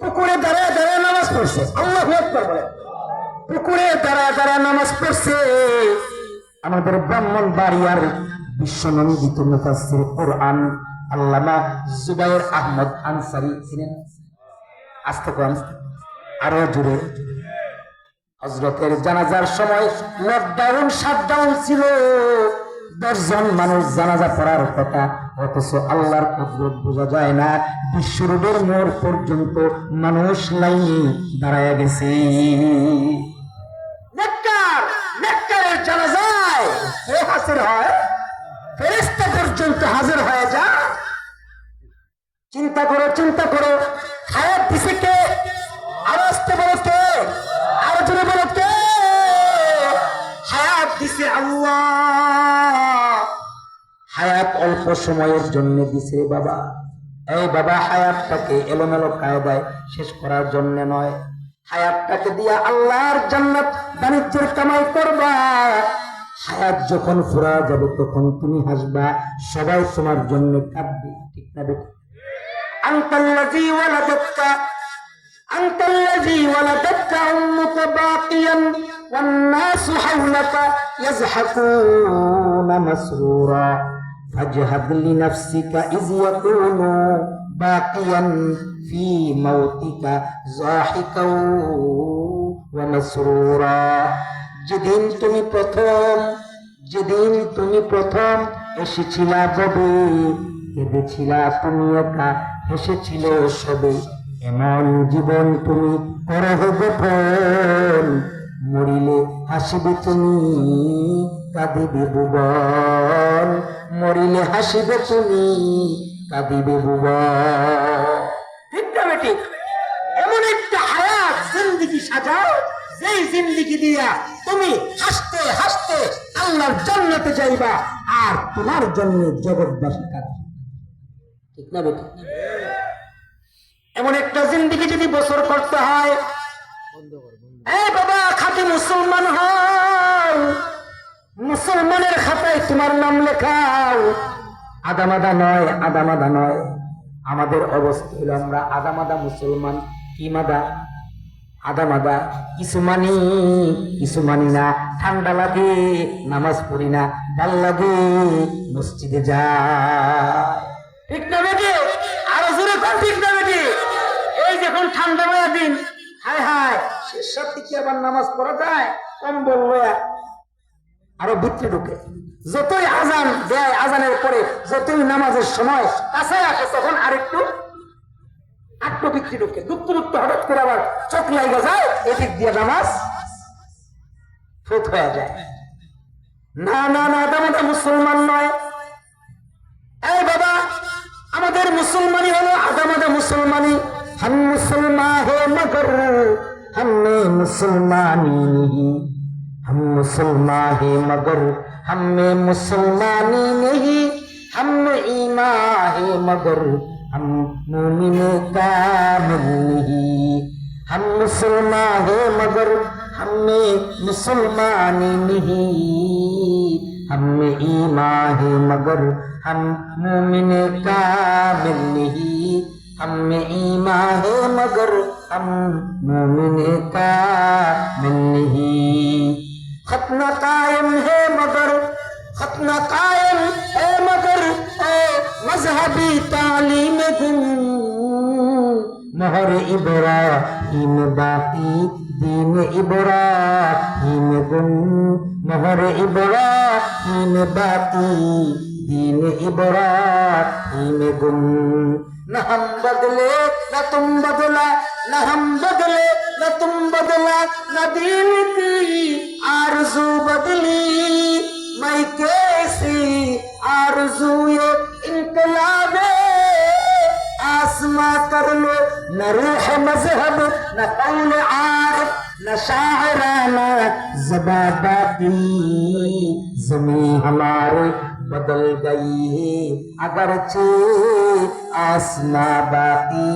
পুকুরে দাঁড়ায় দাঁড়ায় নামাজ পড়ছে। আল্লাহ পুকুরে দাঁড়ায় দাঁড়ায় নামাজ পড়ছে। আমাদের ব্রাহ্মণ বাড়িয়ার বিশ্বনন্দিত কোরআন আল্লামা জুবাইর আহমদ আনসারি ছিলেন। আস্তে আরও জুড়ে হজরতের জানাজার সময় লকডাউন শাটডাউন ছিল। দশজন মানুষ জানাজা পড়ার কথা অথচ আল্লাহর কুদরত বোঝা যায় না বিশ্ব রোডের মোড় পর্যন্ত মানুষ লাইনে দাঁড়ায় গেছে। হাজির হয়, ফেরেশতা পর্যন্ত হাজির হয়ে যা চিন্তা করো চিন্তা করো, হায়াত দিছে কে? হায়াত অল্প সময়ের জন্য দিছে বাবা এই বাবা হায়াতটাকে এলোমেলো কায়দায় শেষ করার জন্য নয় হায়াতটাকে দিয়া আল্লাহর জান্নাত বাণিজ্যের কামাই করবা হায়াত যখন ফুরা যাবে তখন তুমি হাসবা সবাই তোমার জন্য কাঁদবে ঠিক না বেটা أنت الذي ولدتك أنت الذي ولدتك أمك باقيا والناس حولك يزحفون مسرورا فاجهد لنفسك إذ يكون باقيا في موتك ضاحكا ومسرورا যেদিন তুমি প্রথম যেদিন তুমি প্রথম এসেছিলা ববে কেঁদেছিলা তুমি একা হেসেছিল সবে এমন জীবন তুমি করহ গোপন মরিলে হাসিবে তুমি, কাঁদিবে ভুবন মরিলে হাসিবে তুমি, কাঁদিবে ভুবন এমন একটা হায়াত জিন্দিগি সাজাও, যেই জিন্দিগি দিয়া তুমি হাসতে হাসতে আল্লাহর জান্নাতে যাইবা, আর তোমার জন্য জগৎবাসী কাঁদবে ঠিক না বেটি? এমন একটা জিন্দিগি যদি বছর করতে হয় এ বাবা, খাঁটি মুসলমান হও। মুসলমানের খাতায় তোমার নাম লেখাও আদামাদা নয় আদামাদা নয়। আমাদের অবস্থা হলো আমরা আদামাদা মুসলমান কি মাদা আদামাদা। কিছু মানি কিছু মানি না। ঠান্ডা লাগে, নামাজ পড়ি না। ভালো লাগে, মসজিদে যায় ঠিক না বেটি? আরও জোরে ঠিক না বেটি? এই যখন ঠান্ডা মেয়া দিন হায় হায়, শেষ রাত্রি কি আবার নামাজ পড়া যায়? কম্বল লয়া আরও ভিতরে ঢুকে। যতই আজান দেয় আজানের পরে যতই নামাজের সময় কাছে আসে, তখন আরেকটু আটটো বিক্রি ঢুকে। দুঃখ দুঃখ হঠাৎ করে আবার চোখ লাগা যায়, এদিক দিয়ে নামাজ ফুট হয়ে যায়। না না না, এটা মুসলমান নয়। এই বাবা, আমাদের মুসলমানি হলো আদামাদা মুসলমানি हम मुसलमान है मगर हमने मुसलमानी नहीं। हम मुसलमान है मगर हमें मुसलमानी नहीं। हम ईमान है मगर हम मोमिन कामिल नहीं। हम मुसलमान है मगर हमें मुसलमानी नहीं। हम ईमान है मगर हम मोमिन कामिल नहीं। ہم ایما ہے مگر ہم مومن کا من نہیں ختنہ قائم ہے مگر ختنہ قائم ہے مگر اے مذہبی تعلیم گن مہر ابراہیم باقی دین ابراہیم گن مہر ابراہیم باقی دین ابراہیم گن न हम बदले, न तुम बदला, न हम बदले, न तुम बदला, न दिल की आरज़ू बदली। मैं कैसी आरज़ू ये इनकलाबे? आसमा कर लो, न रूह मज़हब, न कौल आरफ न शायराना जबा जमी हमारे बदल गई है, अगरचे आसमा बाकी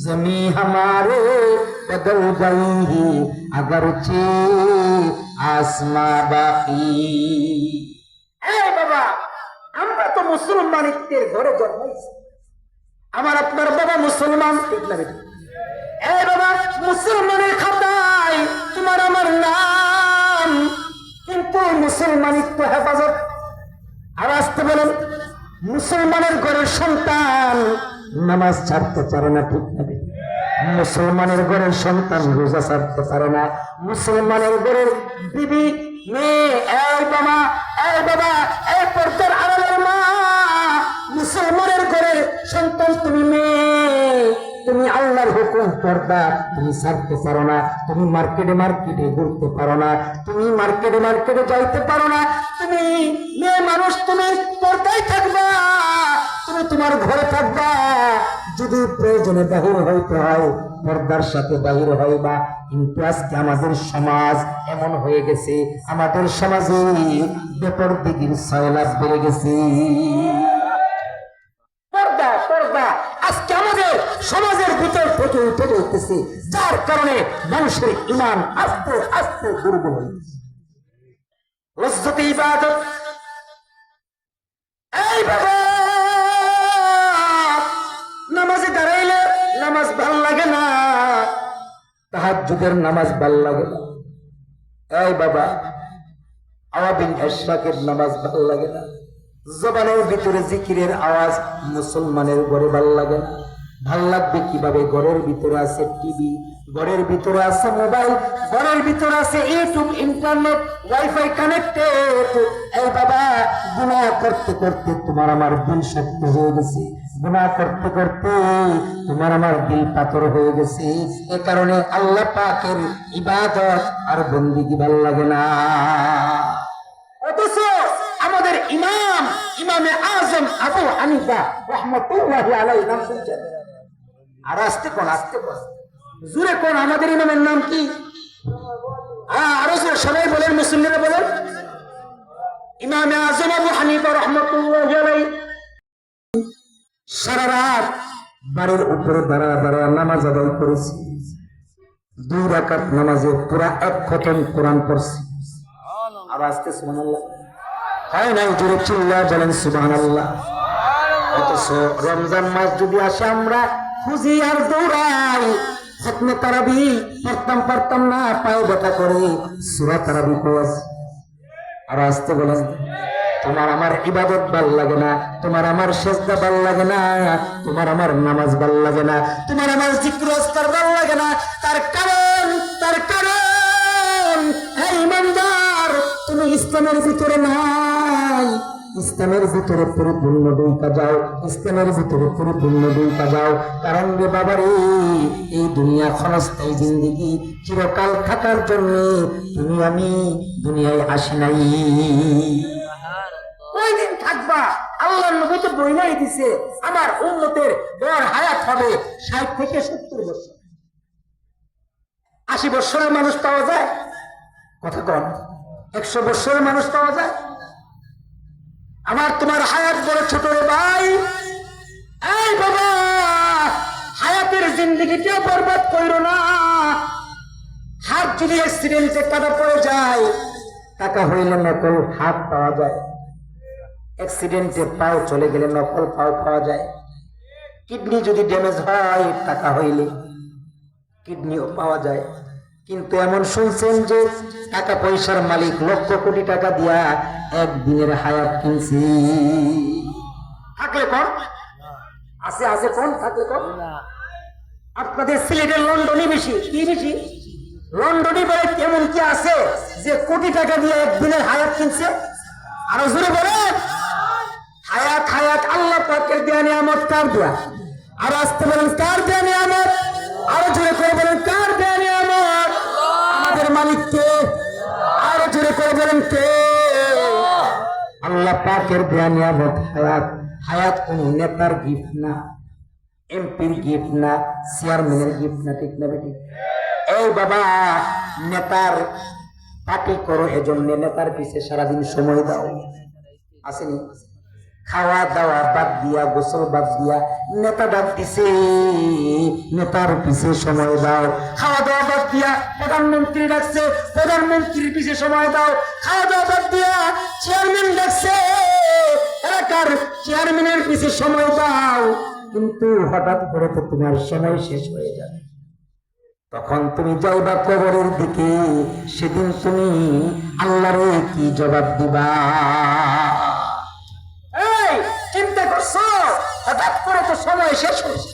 जमी हमारे बदल गई है अगरचे आसमा बाकी এই বাবা আমরা তো মুসলমানিত্বের ঘরে জন্মাইছি আমার আপনার বাবা মুসলমান ঠিক না বেটি? এই বাবা মুসলমানের খাতায় তোমার আমার নাম কিন্তু মুসলমানিত্ব হেফাজত আর আসতে বলেন মুসলমানের ঘরের সন্তান, নামাজ ছাড়তে পারে না ঠিক মুসলমানের ঘরের সন্তান রোজা ছাড়তে পারে না। মুসলমানের ঘরের বিবি, মেয়ে, এই বাবা এই বাবা, এই পর্দার আড়ালের মা, মুসলমানের ঘরের সন্তান তুমি মেয়ে, তুমি আল্লাহর হুকুম পর্দা তুমি ছাড়তে পারো না, তুমি মার্কেটে মার্কেটে ঘুরতে পারো না, তুমি মার্কেটে মার্কেটে যাইতে পারো না, তুমি মেয়ে মানুষ, তুমি পর্দায় থাকবা, তুমি তোমার ঘরে থাকবা। যদি প্রয়োজনে বাহির হইতে হয়, পর্দার সাথে বাহির হইবা। কিন্তু আজকে আমাদের সমাজ এমন হয়ে গেছে, আমাদের সমাজে বেপর দিঘির সয়লাভ বেড়ে গেছে। যাইতেছে যার কারণে মানুষের ইমান আস্তে আস্তে দুর্বল না তাহার যুগের নামাজ ভালো লাগে এশরাকের নামাজ ভালো লাগে না। জবানের ভিতরে জিকিরের আওয়াজ মুসলমানের ঘরে ভালো লাগে না। ভালো লাগবে কীভাবে? ঘরের ভিতরে আছে টিভি ঘরের ভিতরে আছে মোবাইল ঘরের ভিতরে আছে ইউটিউব ইন্টারনেট ওয়াইফাই কানেক্টেড এই বাবা, গুনাহ করতে করতে তোমার আমার দিল শক্ত হয়ে গেছে। গুনাহ করতে করতে তোমার আমার দিল পাথর হয়ে গেছে। এ কারণে আল্লাহ পাকের ইবাদত আর বন্দিগি ভালো লাগে না। অথচ আমাদের ইমাম, ইমামে আজম আবু হানিফা রহমতুল্লাহ আলাই নাম শুনছেন। আর আসতে কোন আসতে কোন জুড়ে কোন আমাদের ইমামের নাম কি? হ্যাঁ, আরও সবাই বলেন মুসলিমরা বলেন। ইমামে আজম আবু হানিফা রহমতুল্লাহ সারা রাত বাড়ির উপরে দাঁড়া দাঁড়া নামাজ আদায় করেছি। দুই রাকাত নামাজে পুরা এক খতম কোরআন পড়ছি। আর আসতে সুবহানাল্লাহ। হয় নাই জোরে চিল্লা বলেন সুবহানাল্লাহ। অথচ রমজান মাস যদি আসে আমরা খুঁজি আর দৌড়াই খতমে তারাবি পড়তাম পারতাম না, পায়ে ব্যথা করে। সুরা তারাবি পড়াস আর আসতে বলেন। তোমার আমার ইবাদত ভালো লাগে না, তোমার আমার সেজদা ভালো লাগে না, তোমার আমার নামাজ ভালো লাগে না, তোমার আমার জিক্র অস্কার ভালো লাগে না। তার কারণ তার কারণ হে ইমানদার তুমি ইসলামের ভিতরে নাই। ইসলামের ভিতরে পরিপূর্ণ দুইটা যাও ইসলামের ভিতরে পরিপূর্ণ দুইটা যাও। কারণ রে বাবা রে এই দুনিয়া ক্ষণস্থায়ী জিন্দিগি চিরকাল থাকার জন্য তুমি আমি দুনিয়ায় আসি নাই। ওই দিন থাকবা? আল্লাহ নবী তো বইলাই দিছে আমার উন্নতের গড় হায়াত হবে ষাট থেকে সত্তর বছর। আশি বছরের মানুষ পাওয়া যায়? কথা কন। একশো বছরের মানুষ পাওয়া যায়? আমার তোমার হায়াত বড় ছোট ভাই। এই বাবা, হায়াতের জিন্দগিটা বরবাদ করো না। হাত যদি অ্যাক্সিডেন্টে কাটা পড়ে যায়, টাকা হইলে নকল হাত পাওয়া যায়। অ্যাক্সিডেন্টে পাও চলে গেলে নকল পাও পাওয়া যায়। কিডনি যদি ড্যামেজ হয়, টাকা হইলে কিডনিও পাওয়া যায়। কিন্তু এমন শুনছেন যে টাকা পয়সার মালিক লক্ষ কোটি টাকা দিয়া একদিনের হায়াত কিনছি। থাকলে কোন আছে আছে কোন থাকলে কোন আপনাদের সিলেটের লন্ডনই বেশি। কি বেশি? লন্ডনই বলে কেমন কি আছে যে কোটি টাকা দিয়ে একদিনের হায়াত কিনছে? আরও জোরে বলে হায়াত হায়াত আল্লাহ পাকের দেয়া নিয়ামত কার দেয়া? আর আসতে বলেন কার দেয়া নিয়ামত? আরও জোরে করে বলেন কার দেয়া? আমাদের মালিককে আরও জোরে করে বলেন কে? আল্লাহ পাকের দেয়া হায়াত। হায়াত কোন নেতার গিফট না, এমপির গিফট না, চেয়ারম্যানের গিফট না, ঠিক না বেটি এই বাবা, নেতার পার্টি করো, এজন্য নেতার পিছে সারাদিন সময় দাও। আসেনি? খাওয়া দাওয়া বাদ দিয়া, গোসল বাদ দিয়া, নেতা ডাক দিছে। নেতার পিছে সময় দাও। খাওয়া দাওয়া বাদ দিয়া প্রধানমন্ত্রী ডাকছে, প্রধানমন্ত্রীর পিছে সময় দাও। খাওয়া দাওয়া বাদ দিয়া চেয়ারম্যান ডাকছে। এলাকার চেয়ারম্যানের পিছে সময় দাও। কিন্তু হঠাৎ করে তো তোমার সময় শেষ হয়ে যাবে। তখন তুমি যাও যাইবা কবরের দিকে, সেদিন তুমি আল্লাহরে কি জবাব দিবা? করছ হঠাৎ করে তো সময় শেষ হয়েছে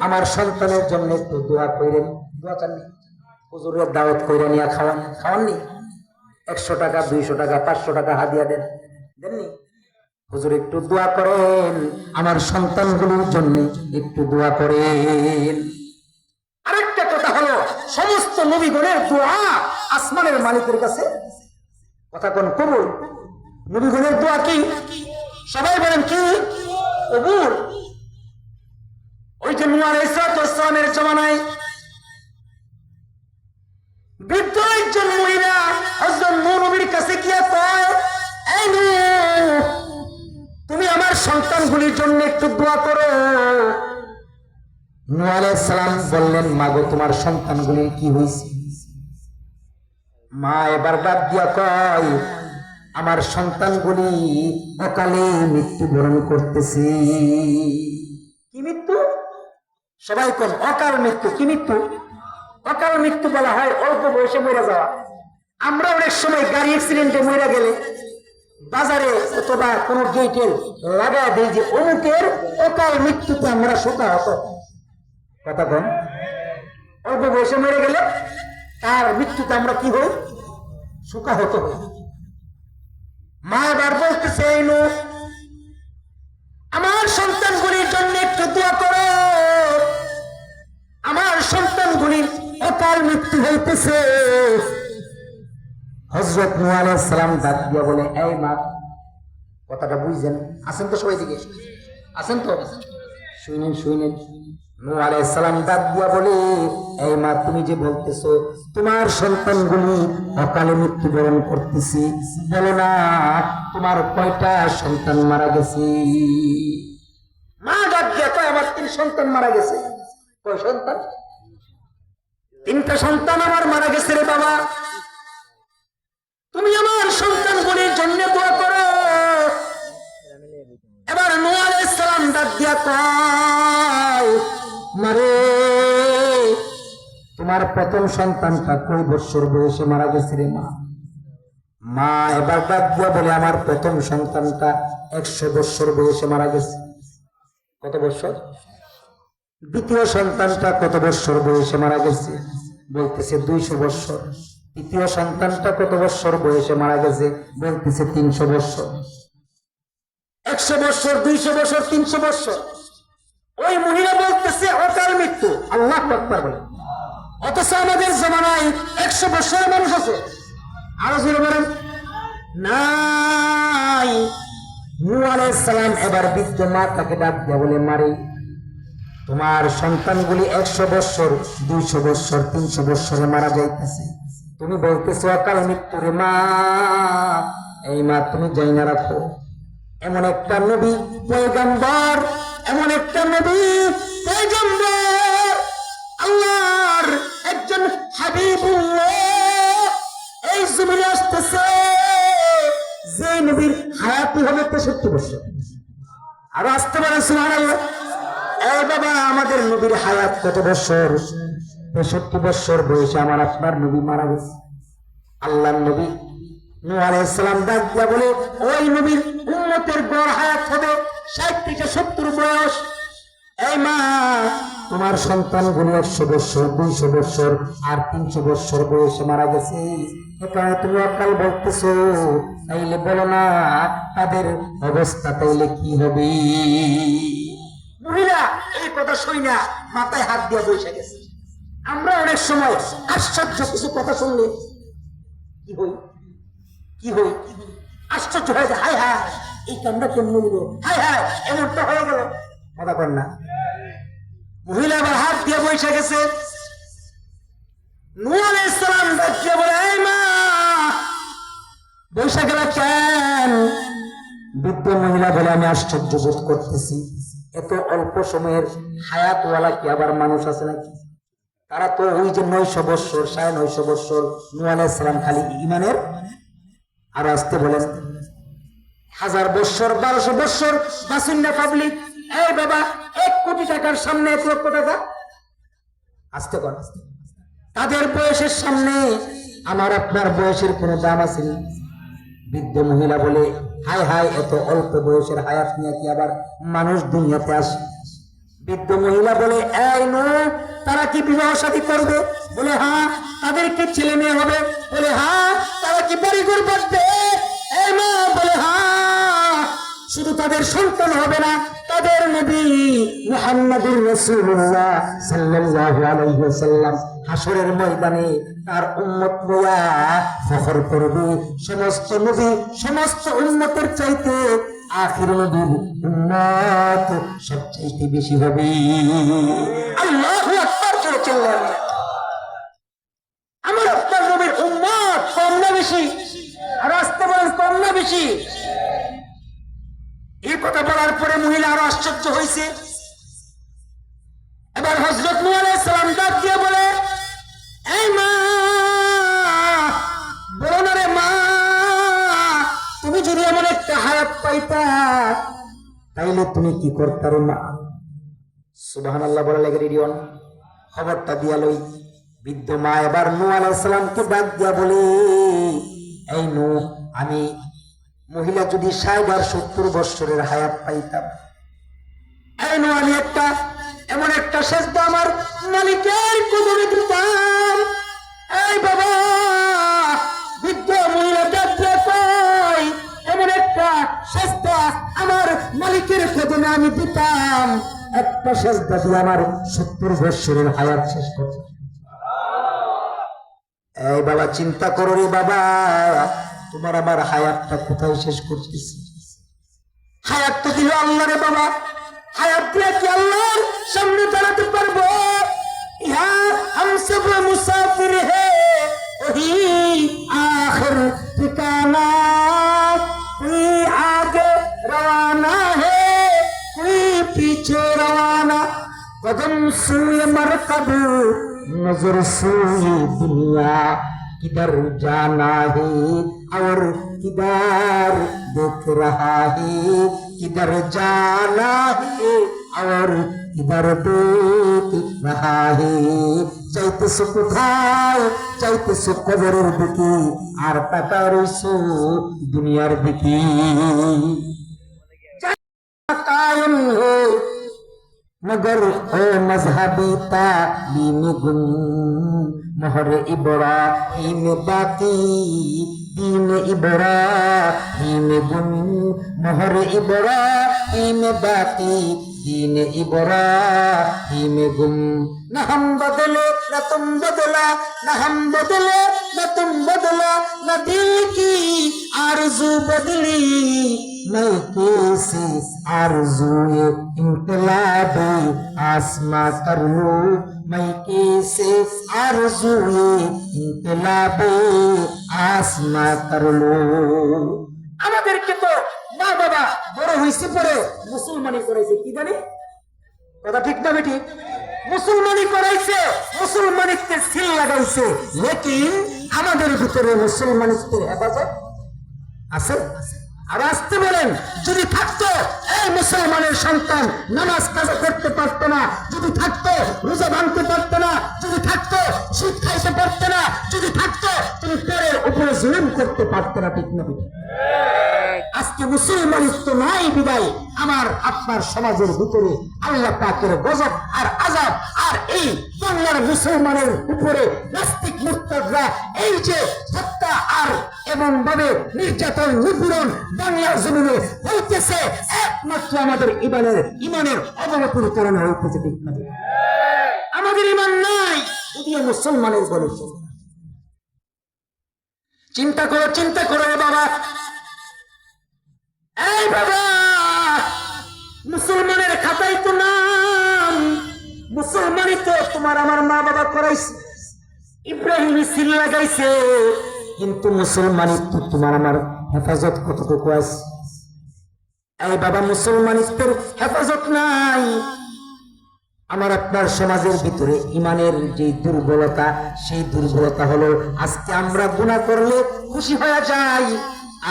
আমার সন্তানের জন্য একটু দোয়া দাওয়াত কইরা নিয়ে খাওয়ান। খাওয়াননি? একশো টাকা, দুইশো টাকা, পাঁচশো টাকা হাদিয়া দেন। দেননি? হুজুর, একটু দোয়া করেন। আমার সন্তানগুলোর জন্য একটু দোয়া করেন। আরেকটা কথা হলো, সমস্ত নবীগণের দোয়া আসমানের মালিকের কাছে। কথা কোন কবুল? নবীগণের দোয়া কি? সবাই বলেন কি? কবুল। ওই যে নুয়ার ইসরাত ইসলামের জমানায় বৃদ্ধ একজন মহিলা সন্তানগুলির জন্য একটু দোয়া করো। সালাম বললেন, মাগো, তোমার সন্তানগুলির কি হয়েছে মা এবার ডাক দিয়া কয়, আমার সন্তানগুলি অকালে মৃত্যুবরণ করতেছে। কি মৃত্যু? সবাই কোন অকাল মৃত্যু। কি মৃত্যু? অকাল মৃত্যু বলা হয়, অল্প বয়সে মরে যাওয়া। আমরা অনেক সময় গাড়ি অ্যাক্সিডেন্টে মরে গেলে বাজারে অথবা কোনো গেটে লাগা দেই যে অমুকের অকাল মৃত্যুতে আমরা শোকা হতো কথা কন অল্প বয়সে মরে গেলে তার মৃত্যুতে আমরা কি হই? শোকা হতো হই। মা এবার বলতেছে এই নো, আমার সন্তানগুলির জন্য একটু দোয়া করো। আমার সন্তানগুলির অকাল মৃত্যু হইতেছে। হজরত আলাইহিস সালাম ডাক দিয়া বলে, এই মা, কথাটা বুঝছেন? আছেন তো সবাই দিকে আছেন তো? শুনেন শুনেন। ডাক দিয়া বলে, এই মা, তুমি যে বলতেছো, তোমার সন্তানগুলি অকালে মৃত্যুবরণ করতেছি। বলো না, তোমার কয়টা সন্তান মারা গেছে? মা ডাক দিয়া কয়, আমার তিন সন্তান মারা গেছে। কয় সন্তান? তিনটা সন্তান আমার মারা গেছে রে বাবা। সন্তানগুলির জন্য দোয়া করো। এবার নূহ আলাইহিস সালাম ডাক দিয়া মারে, তোমার প্রথম সন্তানটা কই বৎসর বয়সে মারা গেছে রে মা? মা এবার ডাক দিয়া বলে, আমার প্রথম সন্তানটা একশো বছর বয়সে মারা গেছে। কত বৎসর দ্বিতীয় সন্তানটা কত বৎসর বয়সে মারা গেছে? বলতেছে দুইশো বছর। তৃতীয় সন্তানটা কত বছর বয়সে মারা গেছে? বলতেছে তিনশো বছর। একশো বছর, দুইশো বছর, তিনশো বছর। ওই মহিলা বলতেছে অকাল মৃত্যু। আল্লাহ আকবার বলে। অথচ আমাদের জমানায় একশো বছরের মানুষ আছে। আরও জোরে বলেন। নাই। নূহ সালাম এবার বৃদ্ধ মা তাকে ডাক দিয়া বলে, মারে, তোমার সন্তানগুলি একশো বৎসর দুইশো বৎসর তিনশো বৎসরে মারা যাইতেছে। তুমি বলতেছো অকাল মৃত্যুর মা এই মা তুমি যাই না রাখো। এমন একটা নবী, পয়গম্বর। এমন একটা নবী, পয়গম্বর। আল্লাহর একজন হাবিবুল্লাহ। এই জমিনে আসতেছে। যে নবীর হায়াতি হবে তেষট্টি বছর। আর আসতে পারে, সুবহানাল্লাহ। এই বাবা, আমাদের নবীর হায়াত কত বছর? তেষট্টি বছর বয়সে আমার আপনার নবী মারা গেছে। আল্লাহ নবী আর তিনশো বছর বয়সে মারা গেছে। তুমি তাইলে বলো না, তাদের অবস্থা তাইলে কি হবে? মহিলা এই কথা শুই না মাথায় হাত দিয়ে বসে গেছে। আমরা অনেক সময় আশ্চর্য কিছু কথা শুনলে, কি হই? কি হই? আশ্চর্য হয়ে যায়, হায় হায়, এই কামটা কেমন হলো হায় হায়, এমনটা হয়ে গেল। কথা কর না। মহিলা আবার হাত দিয়ে বসে গেছে। নূহ আলাইহিস সালাম বলে মা, বসে গেল কেন? বৃদ্ধ মহিলা বলে, আমি আশ্চর্য বোধ করতেছি। এত অল্প সময়ের হায়াতওয়ালা কি আবার মানুষ আছে নাকি? তারা তো ওই যে নয়শো বৎসর, সাড়ে নয়শো বৎসর আলাইহিস সালাম খালি ইমানের আর আসতে বলেন। হাজার বৎসর, বারোশো বৎসর বাসিন্দা পাবলিক এই বাবা, এক কোটি টাকার সামনে এক লক্ষ টাকা। আসতে কর তাদের বয়সের সামনে আমার আপনার বয়সের কোনো দাম আছে না? বৃদ্ধ মহিলা বলে, হায় হায়, এত অল্প বয়সের হায়াত নিয়ে কি আবার মানুষ দুনিয়াতে আসে? বৃদ্ধ মহিলা বলে, এই নো তারা কি বিবাহ সাথী করবে? বলে হ্যাঁ তাদেরকে ছেলে মেয়ে হবে? বলে হ্যাঁ তারা কি ঘর বাঁধবে? এই মা, বলে হ্যাঁ শুধু তাদের সন্তান হবে না, তাদের নবী মুহাম্মাদুর রাসূলুল্লাহ সাল্লাল্লাহু আলাইহি ওয়াসাল্লাম হাসরের ময়দানে তার উম্মত লইয়া ফখর করবে। সমস্ত নবী, সমস্ত উম্মতের চাইতে আখির সবচাইতে বেশি হবে। এই কথা বলার পরে মহিলা আরও আশ্চর্য হয়েছে এবার হজরত সালাম ডাক দিয়ে বলে, এই মা হায়াত পাইতা। তাইলে তুমি কি করতার মা সুবাহান আল্লাহ বলা লাগে রেডিওন খবরটা দিয়া লই। বৃদ্ধ মা এবার নু আলাইসালামকে ডাক দিয়া বলে, এই নু আমি মহিলা যদি ষাট আর সত্তর বৎসরের হায়াত পাইতাম, এই নু আমি একটা, এমন একটা সেজদা আমার মালিকের কদমে দিতাম। এই বাবা মালিকের কদমে আমি দিতাম। একটা সেজদা দিয়ে আমার সত্তর বৎসরের হায়াত শেষ করতে। এই বাবা, চিন্তা করো রে বাবা, তোমার আমার হায়াতটা কোথায় শেষ করছিস হায়াত তো দিল আল্লাহ রে বাবা? হায়াত দিয়ে কি আল্লাহর সামনে দাঁড়াতে سوی مرقد نظر سوی دنیا کدھر جانا ہے اور کدھر دیکھ رہا ہے کدھر جانا ہے اور کدھر دیکھ رہা ہے চাইতে সে কোথায় চাইতে সে কবরের দিকে আর তাকা রয়েছে দুনিয়ার দিকে কায়ন হয়ে মগর ও মজহবি তালিম গুন মোহর ইব্রাহিম বাকি দিন ইব্রাহিম গুন মোহর ইব্রাহিম বাকি হিনে ইবরা হিমে গুম। না হাম বদলে, না না হাম বদলে, না তুম বদলা, না দিল কি আরজু বদলি। না কেসি আরজু ইনকলাব, আসমা করল মাই কেসি আরজু ইনকলাব, আসমা করল আমাদেরকে তো মা হয়েছে পরে মুসলমানি করেছে। কি জানি? কথা ঠিক না বেটি মুসলমানি করাইছে, মুসলমানিত্বে সিল লাগাইছে। লেকিন আমাদের ভিতরে মুসলমানিত্বের হেফাজত আছে? আর আসতে বলেন, যদি থাকতো, এই মুসলমানের সন্তান নামাজ কাজা করতে পারতো না, যদি থাকতো, রোজা ভাঙতে পারতো না, যদি থাকতো সুদ খাইতে পারতো না, যদি থাকতো তুমি পরের উপরে জুলুম করতে পারতো না, ঠিক না? আজকে মুসলমানিত্ব নাই বিদায়, আমার, আপনার সমাজের ভিতরে আল্লাহ পাকের গজব আর আজাব আর এই বাংলার মুসলমানের উপরে নাস্তিক মুক্তরা এই যে হত্যা আর এমন ভাবে নির্যাতন নিপীড়ন বাংলার জমিনে হইতেছে একমাত্র আমাদের ইমানের ইমানের অবনতির কারণে হইতেছে ঠিক না আমাদের ইমান নাই, যদিও মুসলমানের বলে। চিন্তা করো চিন্তা করো বাবা। এই বাবা, মুসলমানের খাতাই তো নাম। মুসলমানই তো তোমার আমার মা বাবা করাইছে। ইব্রাহিম সিল লাগাইছে, কিন্তু মুসলমানই তো তোমার আমার হেফাজত কতটুকু আছে? এই বাবা মুসলমানিস্তের হেফাজত নাই। আমার আপনার সমাজের ভিতরে ইমানের যে দুর্বলতা, সেই দুর্বলতা হলো আজকে আমরা গুণা করলে খুশি হয়ে যাই,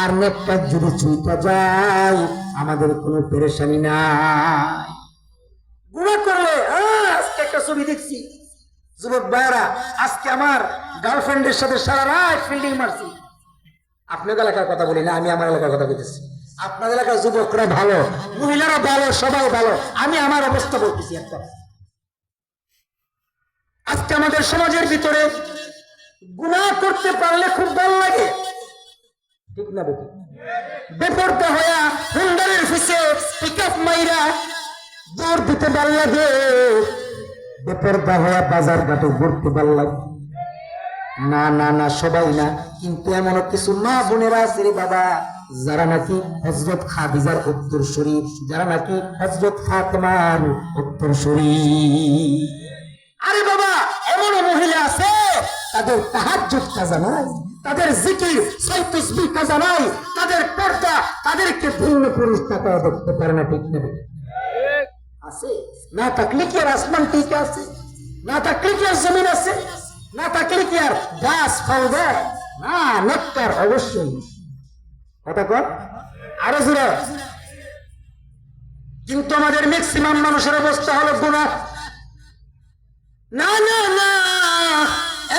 আর নেকটা যদি চুইটা যায়, আমাদের কোনো পেরেশানি নাই। গুণা করলে আজকে একটা ছবি দেখছি। যুবক ভাইরা আজকে আমার গার্লফ্রেন্ডের সাথে সারা রাত ফিল্ডিং মারছি। আপনাদের এলাকার কথা বলি না, আমি আমার এলাকার কথা বলতেছি আপনাদের এলাকার যুবকরা ভালো, মহিলারা ভালো, সবাই ভালো। আমি আমার অবস্থা বলতেছি একটা আজকে আমাদের সমাজের ভিতরে গুনাহ করতে পারলে খুব ভালো লাগে। ঠিক না বেটি? বেপরটা হইয়া হুন্ডারের ফিসে পিকআপ মাইরা দৌড় দিতে ভালো লাগে। বেপরদা হইয়া বাজার ঘাটে ঘুরতে ভালো লাগে। না না না, সবাই না। কিন্তু এমন কিছু মা বোনেরা আছে রে বাবা, যারা নাকি হজরত খাদিজার উত্তর শরীফ, যারা নাকি হজরত ফাতেমার উত্তর শরীফ। আরে বাবা, এমন মহিলা আছে, তাদের তাহাজ্জুদ কাজা নাই তাদের জিকির, সেই তসবিহ কাজা নাই তাদের পর্দা, তাদেরকে ভিন্ন পুরুষ তাকাও দেখতে পারে না, ঠিক না বেটা? আছে? না আর আসমান ঠিক আছে, না আর জমিন আছে না থাকলে কি আর ফল দেয় না নেকটার অবশ্যই। কথা কর। আরও জোরে। কিন্তু আমাদের ম্যাক্সিমাম মানুষের অবস্থা হলো গুণা না না না,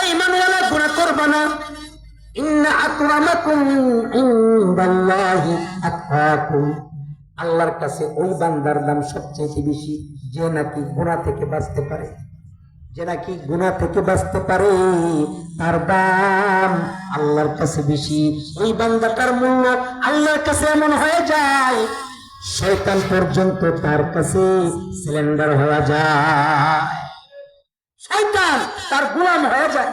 এই মানুষেরা গুণা করবা না। ইন্না আকরামাকুম ইনদাল্লাহি আতকাকুম আল্লাহর কাছে ওই বান্দার দাম সবচেয়ে বেশি, যে নাকি গুণা থেকে বাঁচতে পারে। যে নাকি গুণা থেকে বাঁচতে পারে, তার দাম আল্লাহর কাছে বেশি। ওই বান্দাটার মূল্য আল্লাহর কাছে এমন হয়ে যায়, শয়তান পর্যন্ত তার কাছে সিলিন্ডার হয়ে যায়। শয়তান তার গোলাম হয়ে যায়।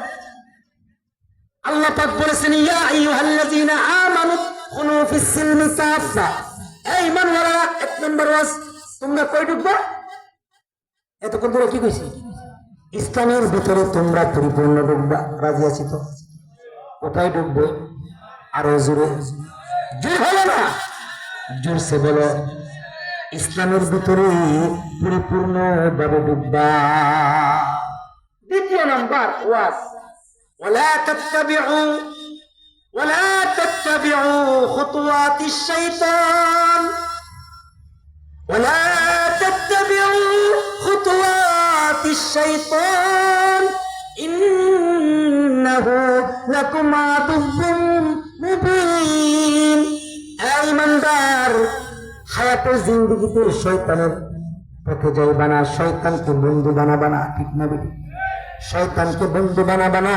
আল্লাহ পাক বলেছেন, ইয়া আইয়ুহাল্লাযীনা আমানু খুনু ফিস সিলমি কাফা এই ইমানওয়ালারা, এক নম্বর ওয়াজ, তোমরা কই ঢুকবা? এতক্ষণ ধরে কি কইছি? ইসলামের ভিতরে তোমরা পরিপূর্ণ ঢুকবা রাজি আছি তো কোথায় ঢুকবো আরো জোরে জোর হলো না জোরসে বলো ইসলামের ভিতরে পরিপূর্ণ ভাবে ঢুকবা দ্বিতীয় নাম্বার ওয়াজ ولا تتبعوا ولا تتبعوا خطوات الشيطان ولا الشيطان إنه لكم عدو مبين أي من دار হায়াতের জিন্দগিতে শয়তানের পথে যাইবা না শয়তানকে বন্ধু বানাবা না ঠিক না বেটি শয়তানকে বন্ধু বানাবা না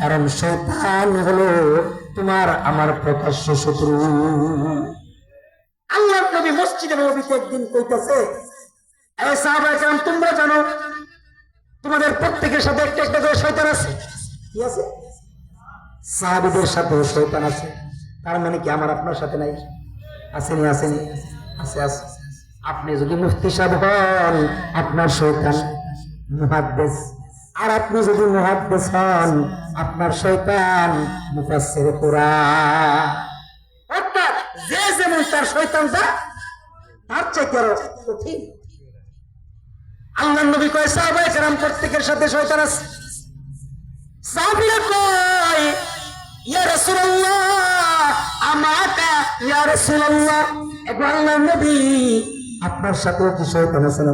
কারণ শয়তান হলো তোমার আমার প্রকাশ্য শত্রু আল্লাহ নবী মসজিদে নবীতে একদিন কইতাছে এই সাহাবায়ে কেরাম তোমরা জানো তোমাদের প্রত্যেকের সাথে একটা একটা করে শয়তান আছে। কি আছে? সাহাবিদের সাথে শয়তান আছে। তার মানে কি আমার আপনার সাথে নাই? আসেনি আসেনি। আছে আছে। আপনি যদি মুফতি সাহেব হন, আপনার শৈতান মুহাদ্দেস। আর আপনি যদি মুহাদ্দেস হন, আপনার শৈতান মুফাসসির কোরআন। অর্থাৎ যে যেমন তার শয়তানটা, তার চাইতে আরও কঠিন। আল্লাহ নবী কয়, সাহাবায়ে কেরাম প্রত্যেকের সাথে শয়তান আছে। সাহাবীরা কয়, ইয়া রাসূলুল্লাহ, আমাকা, ইয়া রাসূলুল্লাহ। এবং আল্লাহ নবী, আপনার কি শয়তান আছে না?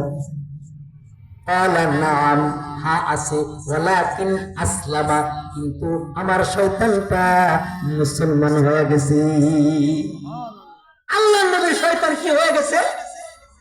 কালা, নাম, হা আছে, ওয়ালাকিন আসলামা, কিন্তু আমার শয়তানটা মুসলমান হয়ে গেছে। আল্লাহ নবী শয়তান কি হয়ে গেছে?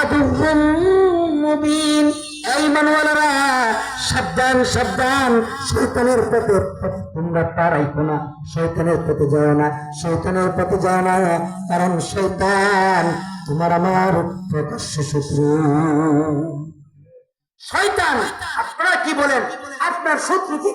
আদুউম মুবিন। এই মানওয়ালারা সাবধান সাবধান। শয়তানের পথে তোমরা না, শয়তানের পথে যাও না, শয়তানের পথে যাও না, কারণ শয়তান তোমার আমার প্রকাশ্য শত্রু। শয়তান, আপনারা কি বলেন? আপনার শত্রু কি?